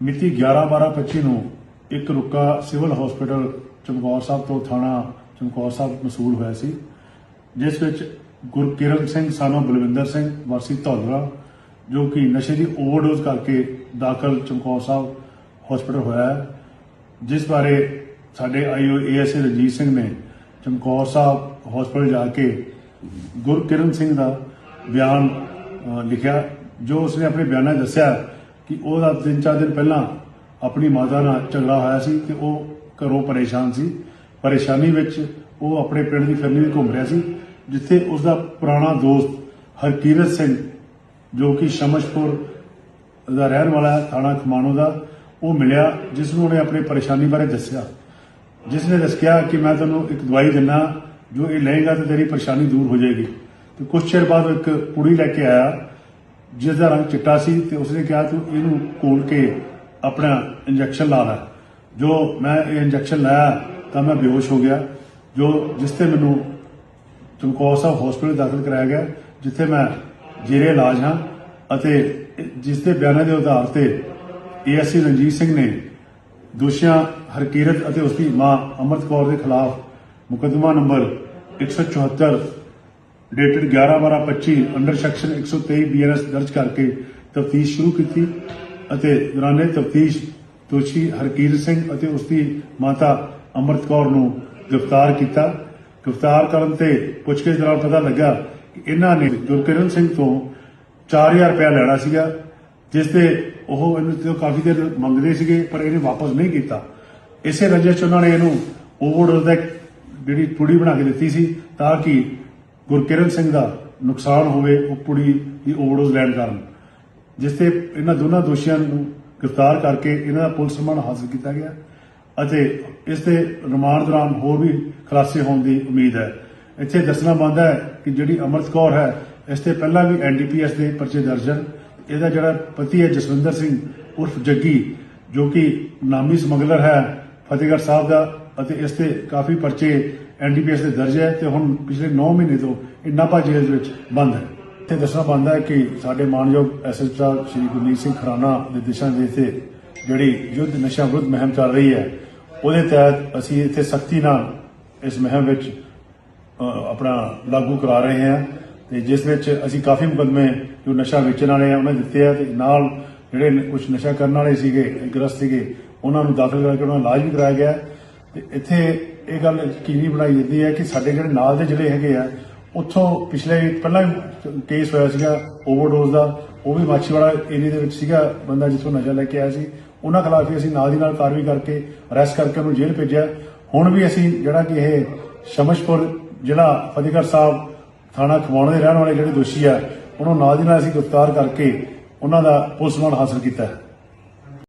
ਮਿਤੀ 11/12/25 ਨੂੰ ਇੱਕ ਰੁਕਾ ਸਿਵਲ ਹਸਪੀਟਲ ਚਮਕੌਰ ਸਾਹਿਬ ਤੋਂ ਥਾਣਾ ਚਮਕੌਰ ਸਾਹਿਬ ਮਸੂਲ ਹੋਇਆ ਸੀ, ਜਿਸ ਵਿੱਚ ਗੁਰਕਿਰਨ ਸਿੰਘ ਸਾਨੋ ਬਲਵਿੰਦਰ ਸਿੰਘ, ਵਾਸੀ ਧੌਲਰਾ, ਜੋ ਕਿ ਨਸ਼ੇ ਦੀ ਓਵਰਡੋਜ਼ ਕਰਕੇ ਦਾਖਲ ਚਮਕੌਰ ਸਾਹਿਬ ਹਸਪੀਟਲ ਹੋਇਆ ਹੈ, ਜਿਸ ਬਾਰੇ ਸਾਡੇ ਆਈਓ ਏਐਸਏ ਰਣਜੀਤ ਸਿੰਘ ਨੇ ਚਮਕੌਰ ਸਾਹਿਬ ਹਸਪੀਟਲ ਜਾ ਕੇ ਗੁਰਕਿਰਨ ਸਿੰਘ ਦਾ ਬਿਆਨ ਲਿਖਿਆ, ਜੋ ਉਸਨੇ ਆਪਣੇ ਬਿਆਨਾਂ ਦੱਸਿਆ ਕਿ ਉਹਦਾ ਤਿੰਨ ਚਾਰ ਦਿਨ ਪਹਿਲਾਂ ਆਪਣੀ ਮਾਤਾ ਨਾਲ ਝਗੜਾ ਹੋਇਆ ਸੀ ਤੇ ਉਹ ਘਰੋਂ ਪਰੇਸ਼ਾਨ ਸੀ। ਪਰੇਸ਼ਾਨੀ ਵਿੱਚ ਉਹ ਆਪਣੇ ਪਿੰਡ ਦੀ ਫੈਮਿਲੀ ਵਿੱਚ ਘੁੰਮ ਰਿਹਾ ਸੀ, ਜਿੱਥੇ ਉਸ ਦਾ ਪੁਰਾਣਾ ਦੋਸਤ ਹਰਕੀਰਤ ਸਿੰਘ, ਜੋ ਕਿ ਸ਼ਮਸ਼ਪੁਰ ਦਾ ਰਹਿਣ ਵਾਲਾ ਥਾਣਾ ਖਮਾਣੋ ਦਾ, ਉਹ ਮਿਲਿਆ, ਜਿਸ ਨੂੰ ਉਹਨੇ ਆਪਣੀ ਪਰੇਸ਼ਾਨੀ ਬਾਰੇ ਦੱਸਿਆ। ਜਿਸ ਨੇ ਦੱਸਿਆ ਕਿ ਮੈਂ ਤੈਨੂੰ ਇੱਕ ਦਵਾਈ ਦਿੰਨਾ, ਜੋ ਇਹ ਲਏਗਾ ਤਾਂ ਤੇਰੀ ਪਰੇਸ਼ਾਨੀ ਦੂਰ ਹੋ ਜਾਏਗੀ। ਤੇ ਕੁਝ ਚਿਰ ਬਾਅਦ ਇੱਕ ਪੁੜੀ ਲੈ ਕੇ ਆਇਆ ਜਿਸ ਦਾ ਰੰਗ ਚਿੱਟਾ ਸੀ ਤੇ ਉਸਨੇ ਕਿਹਾ ਤੂੰ ਇਹਨੂੰ ਕੋਲ ਕੇ ਆਪਣਾ ਇੰਜੈਕਸ਼ਨ ਲਾ ਲੈ। ਜੋ ਮੈਂ ਇਹ ਇੰਜੈਕਸ਼ਨ ਲਾਇਆ ਤਾਂ ਮੈਂ ਬੇਹੋਸ਼ ਹੋ ਗਿਆ। ਜੋ ਜਿਸ ਤੇ ਮੈਨੂੰ ਚਮਕੌਰ ਸਾਹਿਬ ਹਸਪੀਟਲ ਦਾਖਲ ਕਰਾਇਆ ਗਿਆ, ਜਿੱਥੇ ਮੈਂ ਜੇਰੇ ਇਲਾਜ ਹਾਂ ਅਤੇ ਜਿਸ ਦੇ ਬਿਆਨਾਂ ਦੇ ਆਧਾਰ ਤੇ ਏਐਸਸੀ ਰਣਜੀਤ ਸਿੰਘ ਨੇ ਦੋਸ਼ੀਆਂ ਹਰਕੀਰਤ ਅਤੇ ਉਸ ਦੀ ਮਾਂ ਅਮਰਤ ਕੌਰ ਦੇ ਖਿਲਾਫ ਮੁਕੱਦਮਾ number 174 dated 11/12/25 under section 123 BNS ਦਰਜ ਕਰਕੇ ਤਫਤੀਸ਼ ਸ਼ੁਰੂ ਕੀਤੀ ਅਤੇ ਦੌਰਾਨੇ ਤਫਤੀਸ਼ ਦੋਸ਼ੀ ਹਰਕੀਰਤ ਸਿੰਘ ਅਤੇ ਉਸ ਦੀ ਮਾਤਾ ਅਮਰਤ ਕੌਰ ਨੂੰ ਗ੍ਰਿਫਤਾਰ ਕੀਤਾ ਗ੍ਰਿਫਤਾਰ ਕਰਨ ਤੇ ਪੁੱਛਗਿੱਛ ਦੌਰਾਨ ਪਤਾ ਲੱਗਾ ਕਿ ਇਹਨਾਂ ਨੇ ਗੁਰਕਿਰਨ ਸਿੰਘ ਤੋਂ 4000 ਰੁਪਇਆ ਲੈਣਾ ਸੀਗਾ ਜਿਸ ਤੇ ਉਹ ਇਹਨੂੰ ਤੋਂ ਕਾਫੀ ਦੇਰ ਮੰਗਦੇ ਸੀਗੇ ਪਰ ਇਹਨੇ ਵਾਪਸ ਨਹੀਂ ਕੀਤਾ ਇਸੇ ਰੰਜਿਸ਼ 'ਚ ਉਹਨਾਂ ਨੇ ਇਹਨੂੰ ਓਵਰਡੋਜ਼ ਦਾ ਜਿਹੜੀ ਪੁੜੀ ਬਣਾ ਕੇ ਦਿੱਤੀ ਸੀ ਤਾਂ ਕਿ ਗੁਰਕਿਰਨ ਸਿੰਘ ਦਾ ਨੁਕਸਾਨ ਹੋਵੇ, ਉਹ ਪੁੜੀ ਦੀ ਓਵਰਡੋਜ਼ ਲੈਣ ਕਾਰਨ। ਜਿਸ ਤੇ ਇਹਨਾਂ ਦੋਨਾਂ ਦੋਸ਼ੀਆਂ ਨੂੰ ਗ੍ਰਿਫਤਾਰ ਕਰਕੇ ਇਹਨਾਂ ਦਾ ਪੁਲਿਸ ਰਿਮਾਂਡ ਹਾਸਲ ਕੀਤਾ ਗਿਆ ਅਤੇ ਇਸ ਦੇ ਰਿਮਾਂਡ ਦੌਰਾਨ ਹੋਰ ਵੀ ਖੁਲਾਸੇ ਹੋਣ ਦੀ ਉਮੀਦ ਹੈ। ਇੱਥੇ ਦੱਸਣਾ ਬਣਦਾ ਹੈ ਕਿ ਜਿਹੜੀ ਅਮਰਤ ਕੌਰ ਹੈ, ਇਸ ਤੇ ਪਹਿਲਾਂ ਵੀ ਐਨਡੀਪੀਐਸ ਦੇ ਪਰਚੇ ਦਰਜ ਹਨ। ਇਹਦਾ ਜਿਹੜਾ ਪਤੀ ਹੈ ਜਸਵਿੰਦਰ ਸਿੰਘ ਉਰਫ ਜੱਗੀ, ਜੋ ਕਿ ਨਾਮੀ ਸਮਗਲਰ ਹੈ ਫਤਿਹਗੜ੍ਹ ਸਾਹਿਬ ਦਾ ਅਤੇ ਇਸ ਤੇ ਕਾਫੀ ਪਰਚੇ ਐਨਡੀਪੀਐਸ ਦੇ ਦਰਜ ਹੈ ਤੇ ਹੁਣ ਪਿਛਲੇ 9 ਮਹੀਨੇ ਤੋਂ ਇਹ ਨਾਭਾ ਜੇਲ੍ਹ ਦੇ ਵਿੱਚ ਬੰਦ ਹੈ। ਇੱਥੇ ਦੱਸਣਾ ਬਣਦਾ ਹੈ ਕਿ ਸਾਡੇ ਮਾਨਯੋਗ ਐਸਐਸ ਸਾਹਿਬ ਸ਼੍ਰੀ ਗੁਰਮੀਤ ਸਿੰਘ ਖਰਾਨਾ ਦੇ ਦਿਸ਼ਾ ਦੇ ਤੇ ਜਿਹੜੀ ਯੁੱਧ ਨਸ਼ਾ ਵਿਰੁੱਧ ਮੁਹਿੰਮ ਚੱਲ ਰਹੀ ਹੈ, ਉਹਦੇ ਤਹਿਤ ਅਸੀਂ ਇੱਥੇ ਸਖਤੀ ਨਾਲ ਇਸ ਮੁਹਿੰਮ ਵਿੱਚ ਆਪਣਾ ਲਾਗੂ ਕਰਾ ਰਹੇ ਹਾਂ ਤੇ ਜਿਸ ਵਿੱਚ ਅਸੀਂ ਕਾਫੀ ਮੁਕੱਦਮੇ ਜੋ ਨਸ਼ਾ ਵੇਚਣ ਵਾਲੇ ਆ, ਉਹਨਾਂ ਦਿੱਤੇ ਆ ਤੇ ਨਾਲ ਜਿਹੜੇ ਕੁਝ ਨਸ਼ਾ ਕਰਨ ਵਾਲੇ ਸੀਗੇ, ਗ੍ਰਸਤ ਸੀਗੇ, ਉਹਨਾਂ ਨੂੰ ਦਾਖਲ ਕਰਕੇ ਉਹਨਾਂ ਦਾ ਇਲਾਜ ਵੀ ਕਰਾਇਆ ਗਿਆ ਤੇ ਇੱਥੇ ਇਹ ਗੱਲ ਯਕੀਨੀ ਬਣਾਈ ਜਾਂਦੀ ਹੈ ਕਿ ਸਾਡੇ ਜਿਹੜੇ ਨਾਲ ਦੇ ਜ਼ਿਲ੍ਹੇ ਹੈਗੇ ਆ, ਉੱਥੋਂ ਪਿਛਲੇ ਪਹਿਲਾਂ ਕੇਸ ਹੋਇਆ ਸੀਗਾ ਓਵਰਡੋਜ਼ ਦਾ, ਉਹ ਵੀ ਮਾਛੀਵਾੜਾ ਏਰੀਆ ਦੇ ਵਿੱਚ ਸੀਗਾ, ਬੰਦਾ ਜਿੱਥੋਂ ਨਸ਼ਾ ਲੈ ਕੇ ਆਇਆ ਸੀ। ਉਹਨਾਂ ਖਿਲਾਫ ਵੀ ਅਸੀਂ ਨਾਲ ਦੀ ਨਾਲ ਕਾਰਵਾਈ ਕਰਕੇ ਅਰੈਸਟ ਕਰਕੇ ਉਹਨੂੰ ਜੇਲ੍ਹ ਭੇਜਿਆ। ਹੁਣ ਵੀ ਅਸੀਂ ਜਿਹੜਾ ਕਿ ਇਹ ਸ਼ਮਸ਼ਪੁਰ ਜ਼ਿਲ੍ਹਾ ਫਤਿਹਗੜ੍ਹ ਸਾਹਿਬ ਥਾਣਾ ਖਵਾਉਣ ਦੇ ਰਹਿਣ ਵਾਲੇ ਜਿਹੜੇ ਦੋਸ਼ੀ ਆ, ਉਹਨੂੰ ਨਾਲ ਦੀ ਨਾਲ ਅਸੀਂ ਗ੍ਰਿਫਤਾਰ ਕਰਕੇ ਉਹਨਾਂ ਦਾ ਪੁਲਿਸ ਰਿਮਾਂਡ ਹਾਸਲ ਕੀਤਾ ਹੈ।